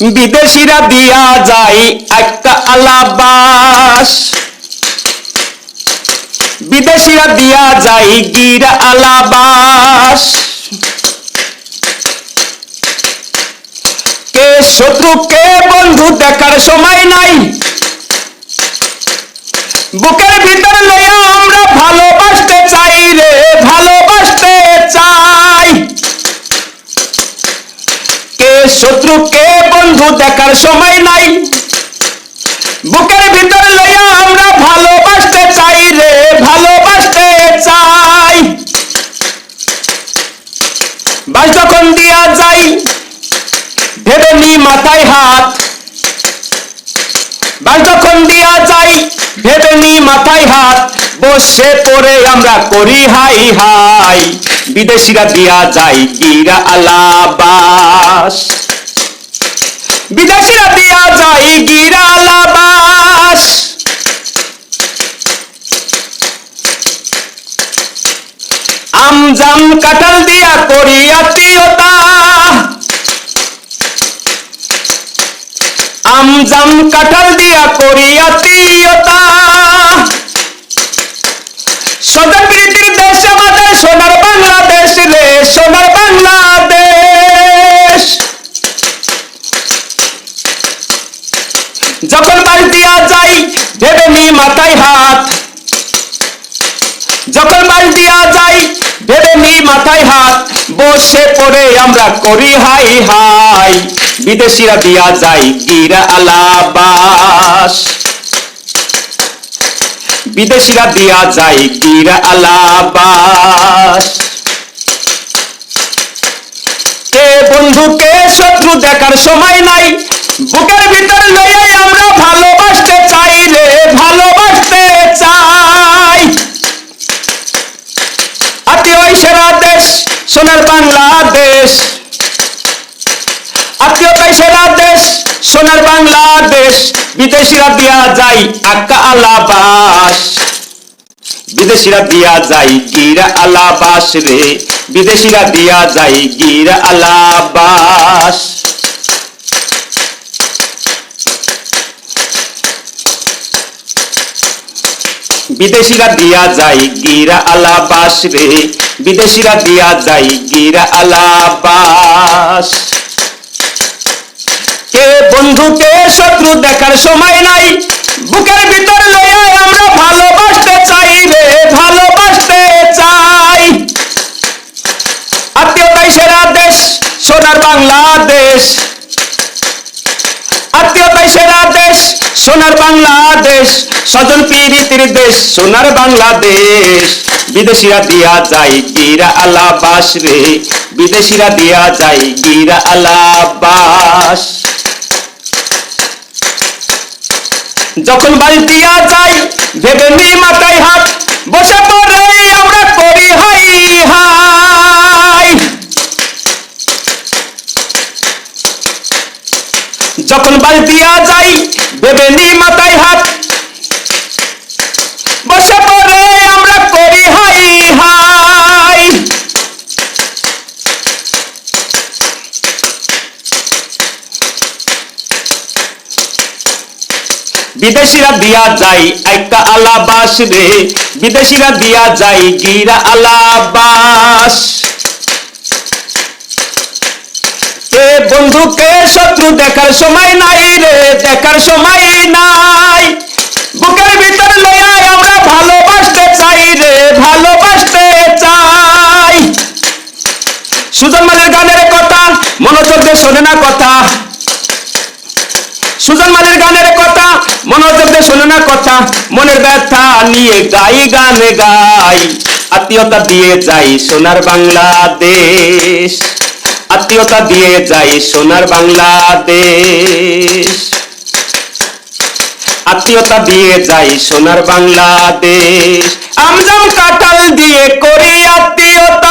বিদেশিরা দিয়া যায় একটা আলাবাস। বিদেশিরা দিয়া যায় গিরা আলাবাস। কে শত্রু, কে বন্ধু দেখার সময় নাই। বুকের ভিতর কে শত্রু কে বন্ধু দেখার সময় নাই। বুকের ভিতর লইয়া আমরা ভালোবাসতে চাই রে, ভালোবাসতে চাই। বাস যখন দিয়া যাই ভেবে নি মাথায় হাত। বাস যখন দিয়া যাই ভেবে নি মাথায় হাত, বসে পড়ে আমরা করি হাই হাই। বিদেশিরা দিয়া যাই গিরা আলাবাস। বিদেশিরা দিয়া যাই গিরা আলাবাস। আমজাম কাঁঠাল দিয়া করি আত্মীয়তা আমজাম কাঁঠাল দিয়া করি আত্মীয়তা সোনার বাংলাদেশ। যখন বাস দিয়া যাই ভেবে নি মাথায় হাত। যখন বাস দিয়া যাই ভেবে নি মাথায় হাত। বসে পড়ে আমরা করি হাই হাই। বিদেশিরা দিয়া যাই, গিরা আলাবাস। বিদেশিরা দিয়া যাই, গিরা আলাবাস। কে বন্ধু কে শত্রু দেখার সময় নাই। বুকের ভিতর লইয়াই আমরা ভালোবাসতে চাই রে, ভালোবাসতে চাই। আত্মীয় সেরা দেশ, সোনার বাংলাদেশ। আত্মীয়তাই সেরা দেশ, সোনার বাংলাদেশ। বিদেশিরা দিয়া যাই আক্কা আলাবাস। বিদেশিরা দিয়া যাই গিরা আলাবাস রে। বিদেশিরা দিয়া যাই গিরা আলাবাস। বিদেশিরা দিয়া যাই গিরা আলাবাস রে, বিদেশিরা দিয়া যাই গিরা আলাবাস। কে বন্ধু কে শত্রু দেখার সময় নাই, বুকের ভিতর লইয়া আমরা বাংলাদেশ আত্মীয়তাই সেরা দেশ, সোনার বাংলাদেশ, স্বজন পীড়িতির দেশ, সোনার বাংলাদেশ। বিদেশিরা দিয়া যায়, গিরা আলাবাস রে। বিদেশিরা দিয়া যায়, গিরা আলাবাস। যখন বাড়ি দিয়া যাই ভেবে নি মাথায় হাত, বসে যখন বাড়ি দিয়া যাই ভেবে নি মাথায় হাত। বসে পড়ে আমরা করি হাই হাই। বিদেশিরা দিয়া যাই একটা আলাবাস রে। বিদেশিরা দিয়া যাই গিরা আলাবাস। কে বন্ধু কে শত্রু দেখার সময় নাই রে, দেখার সময় নাই। বুকের ভিতর লইয়াই আমরা ভালোবাসতে চাই রে, ভালোবাসতে চাই। সুজন মালের গানের কথা, মনোযোগ দিয়ে শোনে না কথা। সুজন মালের গানের কথা, মনোযোগ দিয়ে শোনে না কথা। মনের ব্যথা নিয়ে গাই, গানে গাই। আত্মীয়তা দিয়ে যাই সোনার বাংলাদেশ। আত্মীয়তা দিয়ে যাই সোনার বাংলাদেশ। আত্মীয়তা দিয়ে যাই সোনার বাংলাদেশ। আমজাম কাটাল দিয়ে করি আত্মীয়তা।